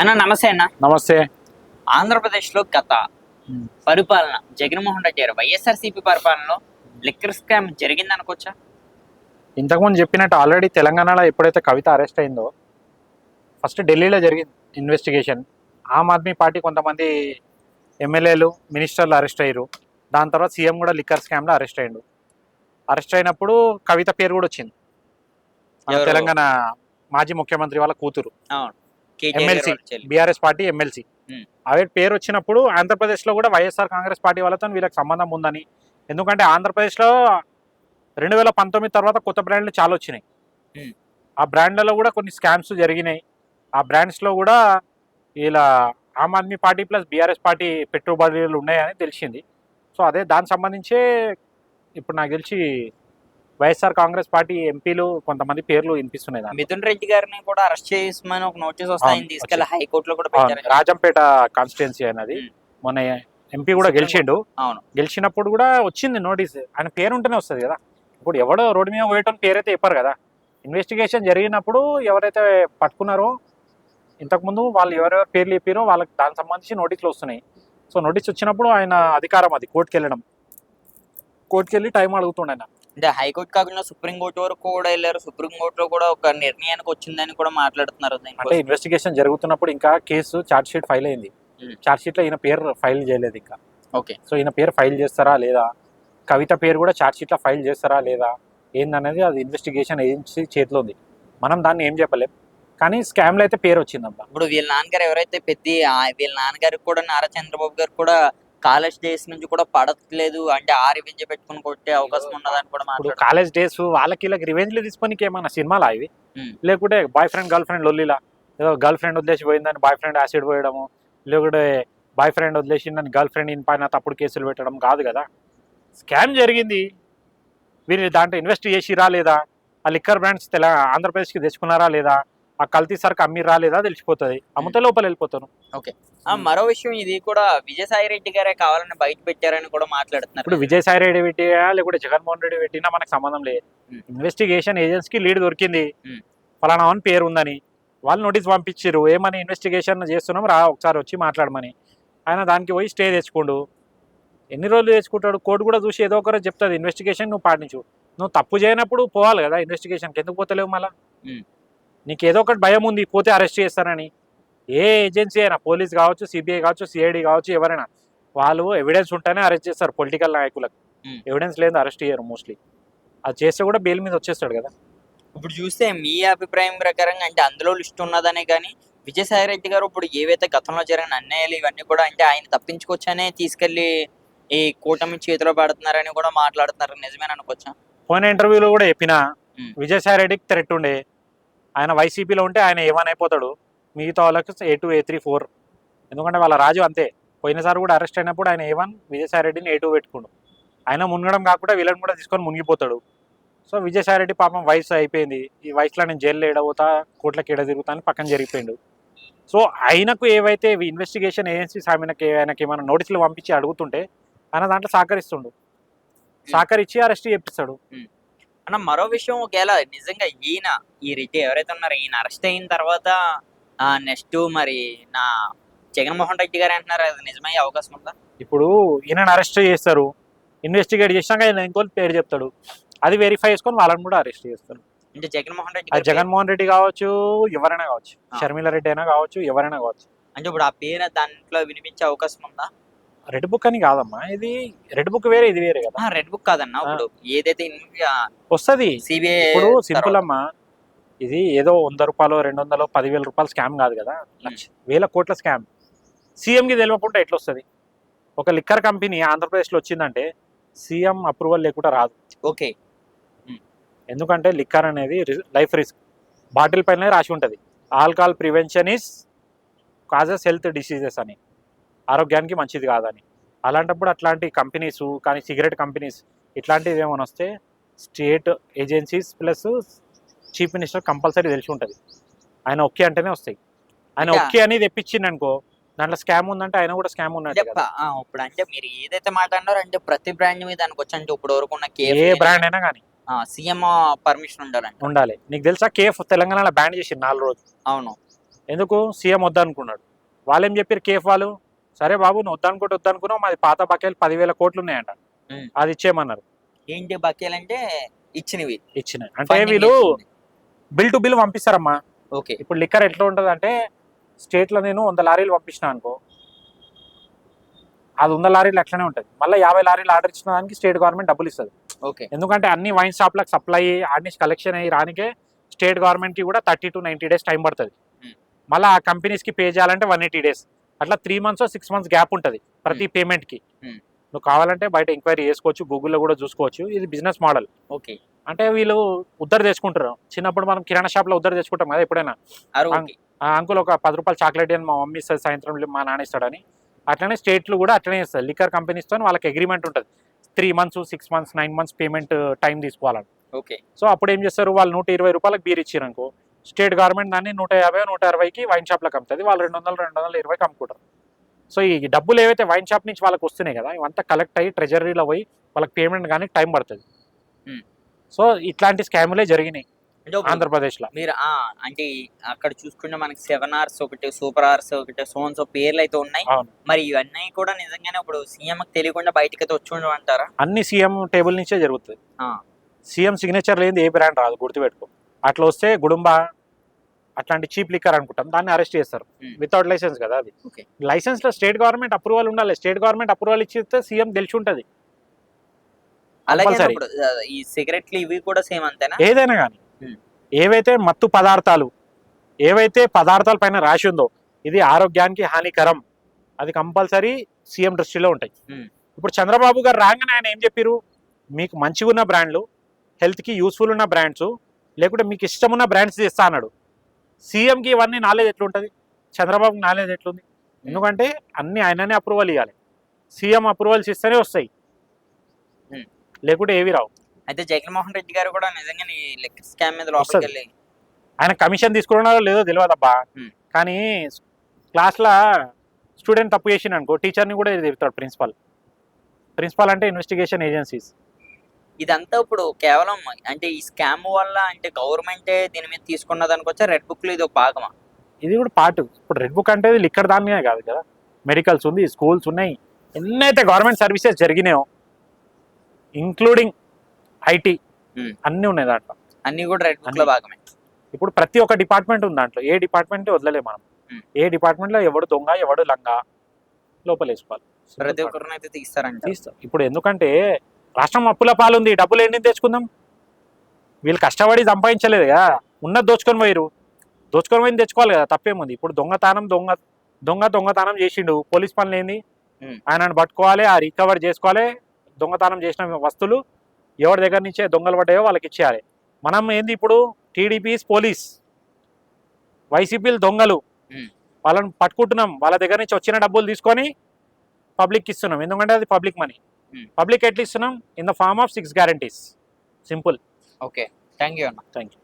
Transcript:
అన్న నమస్తే అన్న. నమస్తే. ఆంధ్రప్రదేశ్లో గత పరిపాలన జగన్మోహన్ రెడ్డి గారు వైఎస్ఆర్సీపీ పరిపాలనలో లిక్కర్ స్కామ్ జరిగింది అనుకోవచ్చా? ఇంతకుముందు చెప్పినట్టు ఆల్రెడీ తెలంగాణలో ఎప్పుడైతే కవిత అరెస్ట్ అయిందో ఫస్ట్ ఢిల్లీలో జరిగింది ఇన్వెస్టిగేషన్ ఆమ్ ఆద్మీ పార్టీ కొంతమంది ఎమ్మెల్యేలు మినిస్టర్లు అరెస్ట్ అయ్యారు. దాని తర్వాత సీఎం కూడా లిక్కర్ స్కామ్లో అరెస్ట్ అయ్యిండు. అరెస్ట్ అయినప్పుడు కవిత పేరు కూడా వచ్చింది? తెలంగాణ మాజీ ముఖ్యమంత్రి వాళ్ళ కూతురు. ఎమ్మెల్సీ. BRS party MLC. అవే పేరు వచ్చినప్పుడు ఆంధ్రప్రదేశ్లో కూడా వైఎస్ఆర్ కాంగ్రెస్ పార్టీ వాళ్ళతో వీళ్ళకి సంబంధం ఉందని ఎందుకంటే ఆంధ్రప్రదేశ్లో రెండు వేల పంతొమ్మిది తర్వాత కొత్త బ్రాండ్లు చాలా వచ్చినాయి. ఆ బ్రాండ్లలో కూడా కొన్ని స్కామ్స్ జరిగినాయి ఆ బ్రాండ్స్లో కూడా ఇలా Aam Aadmi party plus BRS party పెట్టుబడులు ఉన్నాయని తెలిసింది సో అదే దానికి సంబంధించే ఇప్పుడు నాకు తెలిసి వైఎస్ఆర్ కాంగ్రెస్ పార్టీ ఎంపీలు కొంతమంది పేర్లు వినిపిస్తున్నాయి. మిథున్ రెడ్డి గారిని కూడా అరెస్ట్ చేసి ఒక నోటీస్ వస్తే ఆయన అవును, తీసుకెళ్ళి. హైకోర్టులో కూడా రాజంపేట కాన్స్టిట్యున్సీ అనేది. మొన్న ఎంపీ కూడా గెలిచిండు. అవును. గెలిచినప్పుడు కూడా వచ్చింది నోటీస్. ఆయన పేరు ఉంటేనే వస్తుంది కదా. ఇప్పుడు ఎవడో రోడ్డు మీద పోయటం పేరైతే చెప్పారు కదా. ఇన్వెస్టిగేషన్ జరిగినప్పుడు ఎవరైతే పట్టుకున్నారో ఇంతకుముందు వాళ్ళు ఎవరెవరు పేర్లు చెప్పారో వాళ్ళకి దానికి సంబంధించి నోటీసులు వస్తున్నాయి. సో నోటీస్ వచ్చినప్పుడు ఆయన అధికారం అది కోర్టుకి వెళ్ళడం. కోర్టుకి వెళ్ళి టైం అడుగుతుండే ఆయన. అంటే హైకోర్టు కాకుండా సుప్రీం కోర్టు వరకు కూడా వెళ్ళారు. సుప్రీం కోర్టులో కూడా ఒక నిర్ణయానికి వచ్చిందని కూడా మాట్లాడుతున్నారు అంటే. ఇన్వెస్టిగేషన్ జరుగుతున్నప్పుడు ఇంకా కేసు చార్జ్ షీట్ ఫైల్ అయింది. Hmm. చార్జ్ షీట్లో ఈయన పేరు ఫైల్ చేయలేదు ఇంకా. ఓకే. సో ఈయన పేరు ఫైల్ చేస్తారా లేదా? కవిత పేరు కూడా ఛార్జ్ షీట్లో ఫైల్ చేస్తారా లేదా? ఏందనేది అది ఇన్వెస్టిగేషన్ ఏజెన్సీ చేతిలో ఉంది. మనం దాన్ని ఏం చెప్పలేం. కానీ స్కామ్లో అయితే పేరు వచ్చిందమ్మా ఇప్పుడు వీళ్ళ నాన్నగారు ఎవరైతే పెద్ద వీళ్ళ నాన్నగారికి కూడా నారా చంద్రబాబు గారు కూడా కాలేజ్ డేస్ నుంచి కూడా పడట్లేదు. అంటే ఆ రివెంజ్ పెట్టుకుని కొట్టే అవకాశం ఉన్నదని కూడా ఇప్పుడు కాలేజ్ డేస్ వాళ్ళకి వీళ్ళకి రివెంజ్లు తీసుకోనికి ఏమన్నా సినిమాలా ఇవి. లేకుంటే బాయ్ ఫ్రెండ్ గర్ల్ ఫ్రెండ్ లొల్లిలా ఏదో గర్ల్ ఫ్రెండ్ వదిలేసి పోయిందని బాయ్ ఫ్రెండ్ యాసిడ్ పోయడము లేకుంటే బాయ్ ఫ్రెండ్ వదిలేసి నన్ను గర్ల్ ఫ్రెండ్ ఇన్ పైన తప్పుడు కేసులు పెట్టడం కాదు కదా. స్కామ్ జరిగింది. వీరు దాంట్లో ఇన్వెస్ట్ చేసిరా లేదా? ఆ లిక్కర్ బ్రాండ్స్ తెల ఆంధ్రప్రదేశ్కి తెచ్చుకున్నారా లేదా? ఆ కల్తీ సరుకు అమ్మిరా లేదా తెలిసిపోతుంది. అమ్ముతే లోపల వెళ్ళిపోతాను ఆ, మరో విషయం ఇది కూడా విజయసాయి రెడ్డి గారే కావాలని బయట పెట్టారని కూడా మాట్లాడుతున్నారు. ఇప్పుడు విజయసాయి రెడ్డి పెట్టినా లేకుంటే జగన్మోహన్ రెడ్డి పెట్టినా మనకు సంబంధం లేదు. ఇన్వెస్టిగేషన్ ఏజెన్సీకి లీడ్ దొరికింది. ఫలానా అని పేరు ఉందని. వాళ్ళు నోటీస్ పంపించారు ఏమని ఇన్వెస్టిగేషన్ చేస్తున్నాం రా ఒకసారి వచ్చి మాట్లాడమని. ఆయన దానికి పోయి స్టే తెచ్చుకోండు. ఎన్ని రోజులు తెచ్చుకుంటాడు? కోర్టు కూడా చూసి ఏదో ఒకరు చెప్తుంది ఇన్వెస్టిగేషన్ నువ్వు పాటించు. నువ్వు తప్పు చేయనప్పుడు పోవాలి కదా ఇన్వెస్టిగేషన్కి. ఎందుకు పోతలేవు మళ్ళా. నీకు ఏదో ఒకటి భయం ఉంది పోతే అరెస్ట్ చేస్తారని ఏ ఏజెన్సీ అయినా పోలీస్ కావచ్చు సిబిఐ కావచ్చు సిఐడి కావచ్చు ఎవరైనా వాళ్ళు ఎవిడెన్స్ ఉంటేనే అరెస్ట్ చేస్తారు పొలిటికల్ నాయకులకు. ఎవిడెన్స్ లేదు అరెస్ట్ చేయరు మోస్ట్లీ అది చేస్తే కూడా బెయిల్ మీద వచ్చేస్తాడు కదా. ఇప్పుడు చూస్తే మీ అభిప్రాయం ప్రకారంగా అంటే అందులో లిస్ట్ ఉన్నదనే కానీ విజయసాయి రెడ్డి గారు ఇప్పుడు ఏవైతే గతంలో జరిగిన అన్యాయాలు ఇవన్నీ కూడా అంటే ఆయన తప్పించుకొచ్చనే తీసుకెళ్ళి ఈ కూటమి చేతిలో పెడుతున్నారని కూడా మాట్లాడుతున్నారు. నిజమేనా అనుకోవచ్చా? పోయిన ఇంటర్వ్యూలో కూడా చెప్పిన. విజయసాయి రెడ్డికి థ్రెట్ ఉండే. ఆయన వైసీపీలో ఉంటే ఆయన ఏమని అయిపోతాడు మిగతా వాళ్ళకి A two A three four. ఎందుకంటే వాళ్ళ రాజు అంతే. పోయినసారి కూడా అరెస్ట్ అయినప్పుడు ఆయన ఏ వన్ విజయసాయి రెడ్డిని ఏ టూ పెట్టుకుండు. ఆయన మునగడం కాకుండా వీళ్ళని కూడా తీసుకొని మునిగిపోతాడు. సో విజయసాయి రెడ్డి పాపం వయసు అయిపోయింది. ఈ వయసులో నేను జైల్లో ఏడబోతా కోట్లకి ఏడ తిరుగుతా అని పక్కన జరిగిపోయిండు. సో ఆయనకు ఏవైతే ఇన్వెస్టిగేషన్ ఏజెన్సీస్ ఆయనకి ఆయనకి ఏమైనా నోటీసులు పంపించి అడుగుతుంటే ఆయన దాంట్లో సహకరిస్తుండు. సహకరించి అరెస్ట్ చేపిస్తాడు. అన్న మరో విషయం ఒకవేళ నిజంగా ఈయన ఈ రెడ్డి ఎవరైతే ఉన్నారో ఈయన అరెస్ట్ అయిన తర్వాత నెక్స్ట్ మరి నా జగన్మోహన్ రెడ్డి గారు అంటున్నారు అది నిజమయ్యే అవకాశం ఉందా? ఇప్పుడు ఈయనను అరెస్ట్ చేస్తారు. ఇన్వెస్టిగేట్ చేసినాక ఆయన ఇంకో పేరు చెప్తాడు. అది వెరిఫై చేసుకొని వాళ్ళని కూడా అరెస్ట్ చేస్తారు. అంటే జగన్మోహన్ రెడ్డి అది జగన్మోహన్ రెడ్డి కావచ్చు ఎవరైనా కావచ్చు. షర్మిల రెడ్డి అయినా కావచ్చు ఎవరైనా కావచ్చు. అంటే ఇప్పుడు ఆ పేరు దాంట్లో వినిపించే అవకాశం ఉందా? రెడ్ బుక్ అని కాదమ్మా. ఇది రెడ్ బుక్ వేరే ఇది వేరే కదా. రెడ్ బుక్ కాదన్న. ఇప్పుడు ఏదైతే వస్తుంది. సిబిఐ ఇప్పుడు సింపుల్ అమ్మా. ఇది ఏదో వంద రూపాయలు రెండు వందలు పదివేల రూపాయలు స్కామ్ కాదు కదా. వేల కోట్ల స్కామ్. సీఎంకి తెలియకుండా ఎట్లా వస్తుంది ఒక లిక్కర్ కంపెనీ ఆంధ్రప్రదేశ్లో వచ్చిందంటే సీఎం అప్రూవల్ లేకుండా రాదు. ఓకే. ఎందుకంటే లిక్కర్ అనేది లైఫ్ రిస్క్. బాటిల్ పైన రాసి ఉంటుంది. Alcohol prevention is causes health diseases అని. ఆరోగ్యానికి మంచిది కాదని. అలాంటప్పుడు అట్లాంటి కంపెనీస్ కానీ సిగరెట్ కంపెనీస్ ఇట్లాంటివి ఏమైనా వస్తే state agencies plus chief minister compulsory తెలిసి ఉంటుంది. ఆయన ఓకే అంటేనే వస్తాయి. ఆయన ఓకే అని తెప్పించింది అనుకో దాంట్లో స్కామ్ ఉందంటే ఆయన కూడా స్కామ్ ఇప్పుడు అంటే మీరు ఏదైతే మాట అన్నారో అంటే ప్రతి బ్రాండ్ మీద అనుకోవచ్చు అంటే ఇప్పుడు వరకు ఉన్న ఏ బ్రాండ్ అయినా కానీ. సీఎం పర్మిషన్ ఉండాలంట. ఉండాలి. నీకు తెలుసా కేఫ్ తెలంగాణలో బ్యాన్ చేసి నాలుగు రోజులు. అవును. ఎందుకు? సీఎం వద్దనుకున్నాడు. వాళ్ళు ఏం చెప్పారు కేఫ్ వాళ్ళు? సరే బాబు నువ్వు వద్దనుకుంటే వద్దనుకున్నావు మాది పాత బకాయిలు పదివేల కోట్లు ఉన్నాయంట. అది ఇచ్చేయమన్నారు. ఏంటి బకీలు అంటే ఇచ్చినవి. ఇచ్చినాయి అంటే వీళ్ళు. బిల్ టు బిల్ పంపిస్తారమ్మా. ఓకే. ఇప్పుడు లిక్కర్ ఎట్లా ఉంటుంది అంటే స్టేట్లో నేను వంద లారీలు పంపించిన అనుకో అది వంద లారీలు అట్లనే ఉంటుంది. మళ్ళీ యాభై లారీలు ఆర్డర్ ఇచ్చిన దానికి స్టేట్ గవర్నమెంట్ డబ్బులు ఇస్తుంది. ఓకే. ఎందుకంటే అన్ని వైన్ షాప్లకు సప్లై నుంచి కలెక్షన్ అయ్యి రానికే స్టేట్ గవర్నమెంట్కి కూడా thirty to ninety days time పడుతుంది. మళ్ళీ ఆ కంపెనీస్కి పే చేయాలంటే వన్ ఎయిటీ డేస్. అట్లా three months six months gap ఉంటుంది ప్రతి పేమెంట్కి Hmm. నువ్వు కావాలంటే బయట ఎంక్వైరీ చేసుకోవచ్చు గూగుల్లో కూడా చూసుకోవచ్చు. ఇది బిజినెస్ మోడల్ ఓకే అంటే వీళ్ళు ఉద్దరు తెచ్చుకుంటారు. చిన్నప్పుడు మనం కిరాణా షాప్లో ఉద్దరు తెచ్చుకుంటాం కదా ఎప్పుడైనా. అంకుల్ ఒక పది రూపాయలు చాక్లెట్ అని మా మమ్మీ ఇస్తుంది సాయంత్రం మా నాన్న ఇస్తాడని. అట్లనే స్టేట్లు కూడా అట్లనే ఇస్తారు లిక్కర్ కంపెనీస్తో వాళ్ళకి అగ్రిమెంట్ ఉంటుంది. Three months six months nine months payment time తీసుకోవాలని. ఓకే సో అప్పుడు ఏం చేస్తారు? వాళ్ళు నూట ఇరవై రూపాయలకు బీర్ ఇచ్చారు అనుకో స్టేట్ గవర్నమెంట్ దాన్ని నూట యాభై నూట అరవైకి వైన్ షాప్లకు అమ్ముతుంది. వాళ్ళు రెండు వందలు రెండు వందల ఇరవైకి అమ్ముకుంటారు. సో ఈ డబ్బులు ఏవైతే వైన్ షాప్ నుంచి వాళ్ళకి వస్తున్నాయి కదా ఇవంతా కలెక్ట్ అయ్యి ట్రెజరీలో పోయి వాళ్ళకి పేమెంట్ కానీ టైం పడుతుంది. సో ఇట్లాంటి స్కాములే జరిగినాయి అంటే ఇప్పుడు ఆంధ్రప్రదేశ్లో. మీరు ఆ అంటే అక్కడ చూసుకుంటే మనకి సెవెన్ అవర్స్ ఒకటి సూపర్ అవర్స్ ఒకటి సోన్స్ పేర్లు అయితే ఉన్నాయి. మరి ఇవన్నీ కూడా నిజంగానే ఇప్పుడు సీఎం తెలియకుండా బయటకి అయితే వచ్చి అంటారా అన్ని సీఎం టేబుల్ నుంచే జరుగుతుంది. సీఎం సిగ్నేచర్ లేని ఏ బ్రాండ్ రాదు గుర్తుపెట్టుకో. అట్లా వస్తే గుడుంబ అట్లాంటి చీప్ లిక్కర్ అనుకుంటాం. దాన్ని అరెస్ట్ చేస్తారు. Hmm. వితౌట్ లైసెన్స్ కదా అది. లైసెన్స్లో స్టేట్ గవర్నమెంట్ అప్రూవల్ ఉండాలి. స్టేట్ గవర్నమెంట్ అప్రూవల్ ఇచ్చితే సీఎం తెలిసి ఉంటది అలాగే ఈ సిగరెట్లు ఇవి కూడా సేమ్ అంతేనా? ఏదైనా కానీ. Hmm. ఏవైతే మత్తు పదార్థాలు ఏవైతే పదార్థాల పైన రాసి ఉందో ఇది ఆరోగ్యానికి హానికరం. అది కంపల్సరీ సీఎం దృష్టిలో ఉంటాయి. Hmm. ఇప్పుడు చంద్రబాబు గారు రాగానే ఆయన ఏం చెప్పారు మీకు మంచిగా ఉన్న బ్రాండ్లు హెల్త్కి యూస్ఫుల్ ఉన్న బ్రాండ్స్ లేకుంటే మీకు ఇష్టం ఉన్న బ్రాండ్స్ ఇస్తా అన్నాడు సీఎంకి ఇవన్నీ నాలెడ్జ్ ఎట్లుంటుంది? చంద్రబాబుకి నాలెడ్జ్ ఎట్లుంది? ఎందుకంటే అన్ని ఆయననే అప్రూవల్ ఇవ్వాలి సీఎం అప్రూవల్స్ ఇస్తేనే వస్తాయి. లేకుంటే ఏవి రావు. అయితే జగన్మోహన్ రెడ్డి గారు కూడా నిజంగా స్కామ్ మీద లోపలికి ఆయన కమిషన్ తీసుకున్నారో లేదో తెలియదబ్బా. కానీ క్లాస్లో స్టూడెంట్ తప్పు చేసిన అనుకో టీచర్ని కూడా తిరుగుతాడు ప్రిన్సిపాల్ ప్రిన్సిపాల్ అంటే ఇన్వెస్టిగేషన్ ఏజెన్సీస్ ఇదంతా ఇప్పుడు కేవలం అంటే ఈ స్కామ్ వల్ల అంటే గవర్నమెంటే దీని మీద తీసుకున్నది అనుకోవచ్చా రెడ్ బుక్లో ఇది ఒక భాగమా? ఇది కూడా పార్ట్ ఇప్పుడు రెడ్ బుక్ అంటే లిక్కర్ దానినే కాదు కదా. మెడికల్స్ ఉంది స్కూల్స్ ఉన్నాయి. ఎన్నైతే గవర్నమెంట్ సర్వీసెస్ జరిగినాయో ఇంక్లూడింగ్ ఐటీ. అన్నీ ఉన్నాయి దాంట్లో. అన్ని కూడా రెడ్ బుక్లో అన్ని. భాగమే. ఇప్పుడు ప్రతి ఒక్క డిపార్ట్మెంట్ ఉంది దాంట్లో. ఏ డిపార్ట్మెంట్ వదలలే మనం. ఏ డిపార్ట్మెంట్లో ఎవడు దొంగ ఎవడు లంగా లోపల వేసుకోవాలి ప్రతి ఒక్కరిని అయితే తీస్తారంట. తీస్తాం. ఇప్పుడు ఎందుకంటే రాష్ట్రం అప్పుల పాలుంది డబ్బులు ఏంటి తెచ్చుకుందాం? వీళ్ళు కష్టపడి సంపాదించలేదు కదా ఉన్నది దోచుకొని పోయిరు దోచుకొని పోయింది తెచ్చుకోవాలి కదా తప్పేముంది? ఇప్పుడు దొంగతనం దొంగ దొంగ దొంగతనం చేసిండు. పోలీస్ పనులు ఏంది. ఆయనను పట్టుకోవాలి ఆ రికవర్ చేసుకోవాలి దొంగతనం చేసిన వస్తువులు ఎవరి దగ్గర నుంచే దొంగలు పడ్డాయో వాళ్ళకి ఇచ్చేయాలి. మనం ఏంది ఇప్పుడు? TDPs police. వైసీపీలు దొంగలు. వాళ్ళని పట్టుకుంటున్నాం. వాళ్ళ దగ్గర నుంచి వచ్చిన డబ్బులు తీసుకొని పబ్లిక్ ఇస్తున్నాం ఎందుకంటే అది పబ్లిక్ మనీ. పబ్లిక్ ఎట్లా ఇస్తున్నాం in the form of six guarantees simple okay thank you అన్న థ్యాంక్ యూ